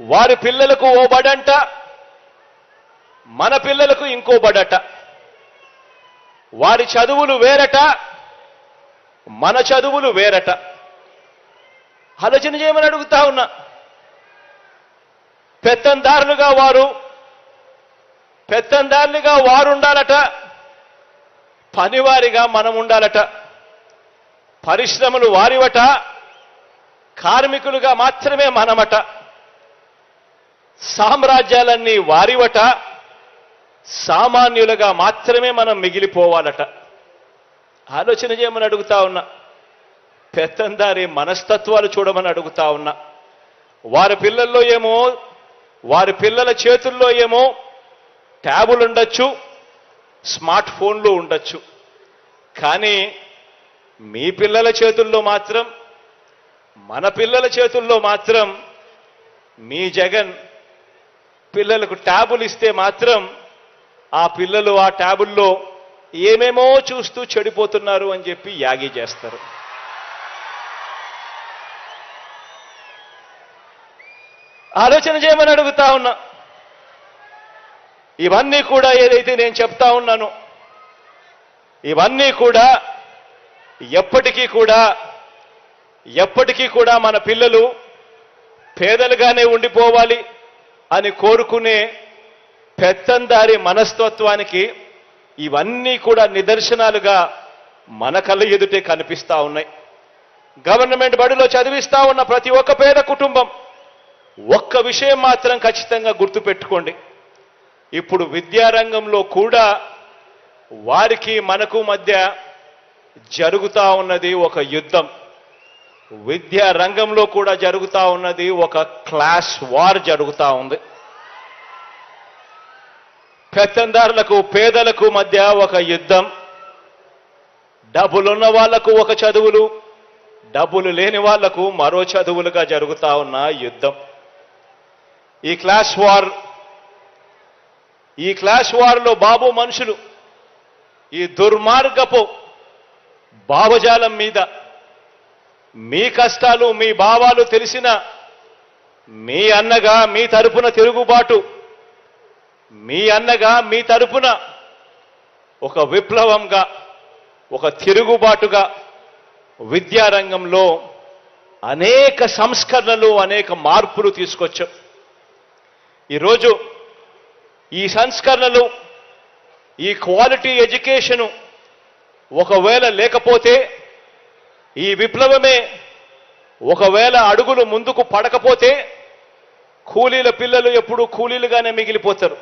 వారి పిల్లలకు ఓ బడంట మన పిల్లలకు ఇంకో బడట. వారి చదువులు వేరట మన చదువులు వేరట. ఆలోచన చేయమని అడుగుతా ఉన్నా. పెత్తందారులుగా వారు పెత్తందారులుగా వారు ఉండాలట పనివారిగా మనం ఉండాలట. పరిశ్రమలు వారివట కార్మికులుగా మాత్రమే మనమట. సామ్రాజ్యాలన్నీ వారివట సామాన్యులుగా మాత్రమే మనం మిగిలిపోవాలట. ఆలోచన చేయమని అడుగుతా ఉన్నా. పెత్తందారి మనస్తత్వాలు చూడమని అడుగుతా ఉన్నా. వారి పిల్లల్లో ఏమో వారి పిల్లల చేతుల్లో ఏమో ట్యాబులు ఉండొచ్చు స్మార్ట్ ఫోన్లు ఉండొచ్చు. కానీ మీ పిల్లల చేతుల్లో మాత్రం మన పిల్లల చేతుల్లో మాత్రం మీ జగన్ పిల్లలకు ట్యాబులు ఇస్తే మాత్రం ఆ పిల్లలు ఆ ట్యాబుల్లో ఏమేమో చూస్తూ చెడిపోతున్నారు అని చెప్పి యాగి చేస్తారు. ఆలోచన చేయమని అడుగుతా ఉన్నా. ఇవన్నీ కూడా ఏదైతే నేను చెప్తా ఉన్నాను ఇవన్నీ కూడా ఎప్పటికీ కూడా ఎప్పటికీ కూడా మన పిల్లలు పేదలుగానే ఉండిపోవాలి. అని కోరుకునే పెత్తందారి మనస్తత్వానికి ఇవన్నీ కూడా నిదర్శనాలుగా మన కళ్ళ ఎదుటే కనిపిస్తూ ఉన్నాయి. గవర్నమెంట్ బడిలో చదివిస్తూ ఉన్న ప్రతి ఒక్క పేద కుటుంబం ఒక్క విషయం మాత్రం ఖచ్చితంగా గుర్తుపెట్టుకోండి. ఇప్పుడు విద్యారంగంలో కూడా వారికి మనకు మధ్య జరుగుతూ ఉన్నది ఒక యుద్ధం. విద్యా రంగంలో కూడా జరుగుతూ ఉన్నది ఒక క్లాస్ వార్ జరుగుతూ ఉంది. పెత్తందారులకు పేదలకు మధ్య ఒక యుద్ధం. డబ్బులున్న వాళ్ళకు ఒక చదువులు డబ్బులు లేని వాళ్ళకు మరో చదువులుగా జరుగుతూ ఉన్న యుద్ధం. ఈ క్లాస్ వార్ ఈ క్లాస్ వార్లో బాబు మనుషులు ఈ దుర్మార్గపు భావజాలం మీద మీ కష్టాలు మీ భావాలు తెలిసిన మీ అన్నగా మీ తరపున తిరుగుబాటు మీ అన్నగా మీ తరపున ఒక విప్లవంగా ఒక తిరుగుబాటుగా విద్యారంగంలో అనేక సంస్కరణలు అనేక మార్పులు తీసుకొచ్చాం. ఈరోజు ఈ సంస్కరణలు ఈ క్వాలిటీ ఎడ్యుకేషను ఒకవేళ లేకపోతే ఈ విప్లవమే ఒకవేళ అడుగులు ముందుకు పడకపోతే కూలీల పిల్లలు ఎప్పుడూ కూలీలుగానే మిగిలిపోతారు.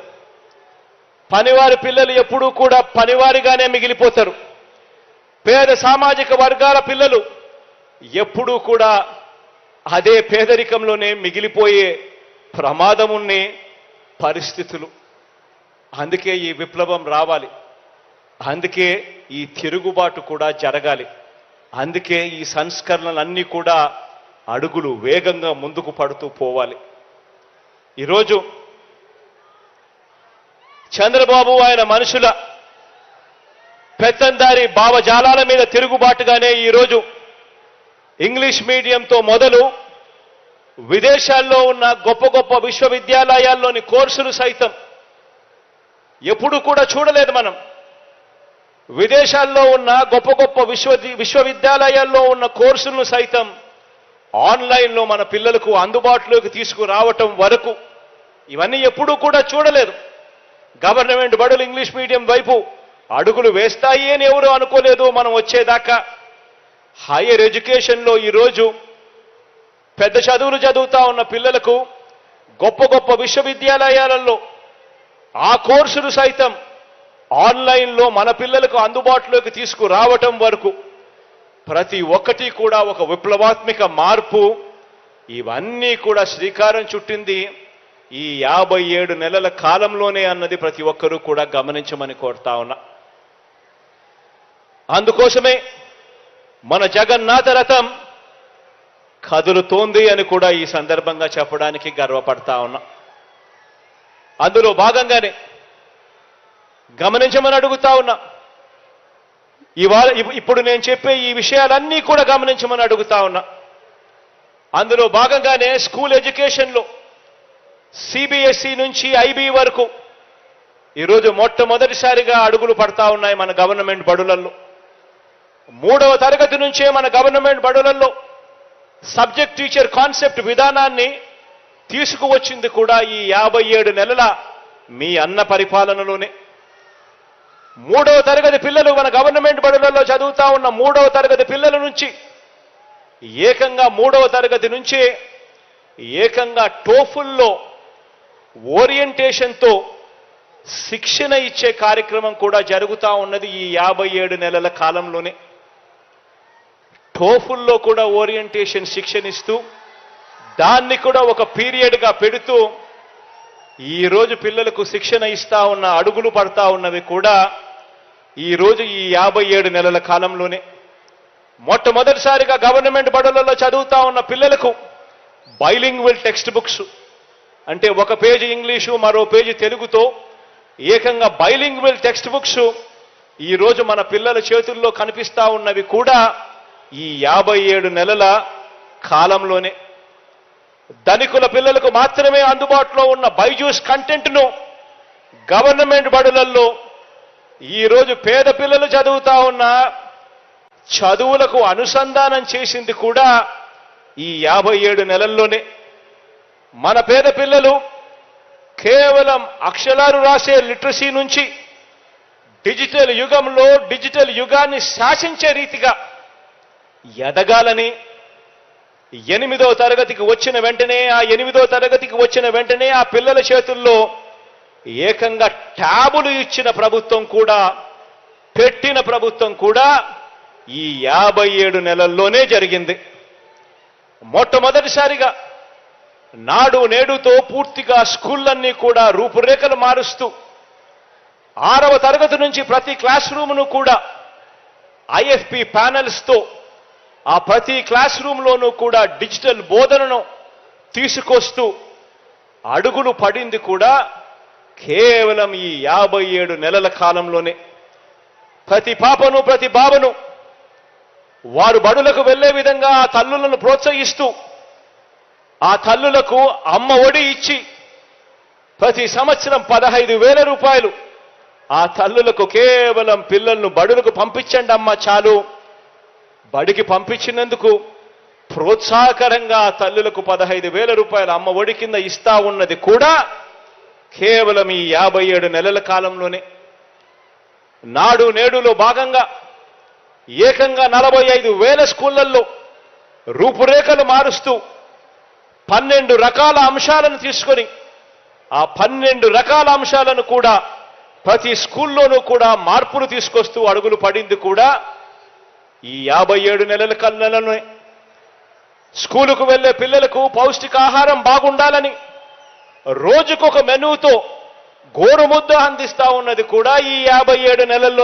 పనివారి పిల్లలు ఎప్పుడూ కూడా పనివారిగానే మిగిలిపోతారు. పేద సామాజిక వర్గాల పిల్లలు ఎప్పుడూ కూడా అదే పేదరికంలోనే మిగిలిపోయే ప్రమాదమున్నే పరిస్థితులు. అందుకే ఈ విప్లవం రావాలి. అందుకే ఈ తిరుగుబాటు కూడా జరగాలి. అందుకే ఈ సంస్కరణలన్నీ కూడా అడుగులు వేగంగా ముందుకు పడుతూ పోవాలి. ఈరోజు చంద్రబాబు ఆయన మనుషుల పెత్తందారి భావజాలాల మీద తిరుగుబాటుగానే ఈరోజు ఇంగ్లీష్ మీడియంతో మొదలు విదేశాల్లో ఉన్న గొప్ప గొప్ప విశ్వవిద్యాలయాల్లోని కోర్సులు సైతం ఎప్పుడు కూడా చూడలేదు మనం. విదేశాల్లో ఉన్న గొప్ప గొప్ప విశ్వ విశ్వవిద్యాలయాల్లో ఉన్న కోర్సులను సైతం ఆన్లైన్లో మన పిల్లలకు అందుబాటులోకి తీసుకురావటం వరకు ఇవన్నీ ఎప్పుడూ కూడా చూడలేదు. గవర్నమెంట్ బడులు ఇంగ్లీష్ మీడియం వైపు అడుగులు వేస్తాయి అని ఎవరు అనుకోలేదు. మనం వచ్చేదాకా హైయర్ ఎడ్యుకేషన్లో ఈరోజు పెద్ద చదువులు చదువుతా ఉన్న పిల్లలకు గొప్ప గొప్ప విశ్వవిద్యాలయాలలో ఆ కోర్సులు సైతం ఆన్లైన్లో మన పిల్లలకు అందుబాటులోకి తీసుకురావటం వరకు ప్రతి ఒక్కటి కూడా ఒక విప్లవాత్మక మార్పు. ఇవన్నీ కూడా శ్రీకారం చుట్టింది ఈ యాభై ఏడు నెలల కాలంలోనే అన్నది ప్రతి ఒక్కరూ కూడా గమనించమని కోరుతా ఉన్నా. అందుకోసమే మన జగన్నాథ రథం కదులుతోంది అని కూడా ఈ సందర్భంగా చెప్పడానికి గర్వపడతా ఉన్నా. అందులో భాగంగానే గమనించమని అడుగుతా ఉన్నా. ఇవాళ ఇప్పుడు నేను చెప్పే ఈ విషయాలన్నీ కూడా గమనించమని అడుగుతా ఉన్నా. అందులో భాగంగానే స్కూల్ ఎడ్యుకేషన్లో సిబిఎస్ఈ నుంచి ఐబీ వరకు ఈరోజు మొట్టమొదటిసారిగా అడుగులు పడతా ఉన్నాయి మన గవర్నమెంట్ బడులలో మూడవ తరగతి నుంచే మన గవర్నమెంట్ బడులలో సబ్జెక్ట్ టీచర్ కాన్సెప్ట్ విధానాన్ని తీసుకువచ్చింది కూడా ఈ యాభై ఏడు నెలల మీ అన్న పరిపాలనలోనే. మూడవ తరగతి పిల్లలు మన గవర్నమెంట్ బడులలో చదువుతా ఉన్న మూడవ తరగతి పిల్లల నుంచి ఏకంగా మూడవ తరగతి నుంచే ఏకంగా టోఫుల్లో ఓరియంటేషన్తో శిక్షణ ఇచ్చే కార్యక్రమం కూడా జరుగుతూ ఉన్నది ఈ యాభై ఏడు నెలల కాలంలోనే. టోఫుల్లో కూడా ఓరియంటేషన్ శిక్షణ ఇస్తూ దాన్ని కూడా ఒక పీరియడ్గా పెడుతూ ఈరోజు పిల్లలకు శిక్షణ ఇస్తా ఉన్న అడుగులు పడతా ఉన్నవి కూడా ఈరోజు ఈ యాభై ఏడు నెలల కాలంలోనే మొట్టమొదటిసారిగా గవర్నమెంట్ బడులలో చదువుతా ఉన్న పిల్లలకు బైలింగ్వల్ టెక్స్ట్ బుక్స్. అంటే ఒక పేజీ ఇంగ్లీషు మరో పేజీ తెలుగుతో ఏకంగా బైలింగ్వల్ టెక్స్ట్ బుక్స్ ఈరోజు మన పిల్లల చేతుల్లో కనిపిస్తా ఉన్నవి కూడా ఈ యాభై ఏడు నెలల కాలంలోనే. ధనికుల పిల్లలకు మాత్రమే అందుబాటులో ఉన్న బైజూస్ కంటెంట్ను గవర్నమెంట్ బడులలో ఈరోజు పేద పిల్లలు చదువుతా ఉన్న చదువులకు అనుసంధానం చేసింది కూడా ఈ యాభై ఏడు నెలల్లోనే. మన పేద పిల్లలు కేవలం అక్షరాలు రాసే లిటరసీ నుంచి డిజిటల్ యుగంలో డిజిటల్ యుగాన్ని శాసించే రీతిగా ఎదగాలని ఎనిమిదో తరగతికి వచ్చిన వెంటనే ఆ ఎనిమిదో తరగతికి వచ్చిన వెంటనే ఆ పిల్లల చేతుల్లో ఏకంగా ట్యాబులు ఇచ్చిన ప్రభుత్వం కూడా పెట్టిన ప్రభుత్వం కూడా ఈ యాభై ఏడు నెలల్లోనే జరిగింది. మొట్టమొదటిసారిగా నాడు నేడుతో పూర్తిగా స్కూళ్ళన్నీ కూడా రూపురేఖలు మారుస్తూ ఆరవ తరగతి నుంచి ప్రతి క్లాస్ రూమ్ను కూడా ఐఎఫ్పి ప్యానెల్స్తో ఆ ప్రతి క్లాస్ రూమ్లోనూ కూడా డిజిటల్ బోధనను తీసుకొస్తూ అడుగులు పడింది కూడా కేవలం ఈ యాభై ఏడు నెలల కాలంలోనే ప్రతి పాపను ప్రతి బాబను వారు బడులకు వెళ్ళే విధంగా ఆ తల్లులను ప్రోత్సహిస్తూ ఆ తల్లులకు అమ్మ ఒడి ఇచ్చి ప్రతి సంవత్సరం పదహైదు వేల రూపాయలు ఆ తల్లులకు కేవలం పిల్లలను బడులకు పంపించండి అమ్మ చాలు. బడికి పంపించినందుకు ప్రోత్సాహకరంగా ఆ తల్లులకు పదహైదు వేల రూపాయలు అమ్మ ఒడి కింద ఇస్తా ఉన్నది కూడా కేవలం ఈ యాభై ఏడు నెలల కాలంలోనే నాడు నేడులో భాగంగా ఏకంగా నలభై ఐదు వేల స్కూళ్ళలో రూపురేఖలు మారుస్తూ పన్నెండు రకాల అంశాలను తీసుకొని ఆ పన్నెండు రకాల అంశాలను కూడా ప్రతి స్కూల్లోనూ కూడా మార్పులు తీసుకొస్తూ అడుగులు పడింది కూడా ఈ యాభై ఏడు నెలల కళ్ళలోనే స్కూలుకు వెళ్ళే పిల్లలకు పౌష్టికాహారం బాగుండాలని రోజుకొక మెనూతో గోరుముద్ద అందిస్తా ఉన్నది కూడా ఈ యాభై ఏడు నెలల్లో.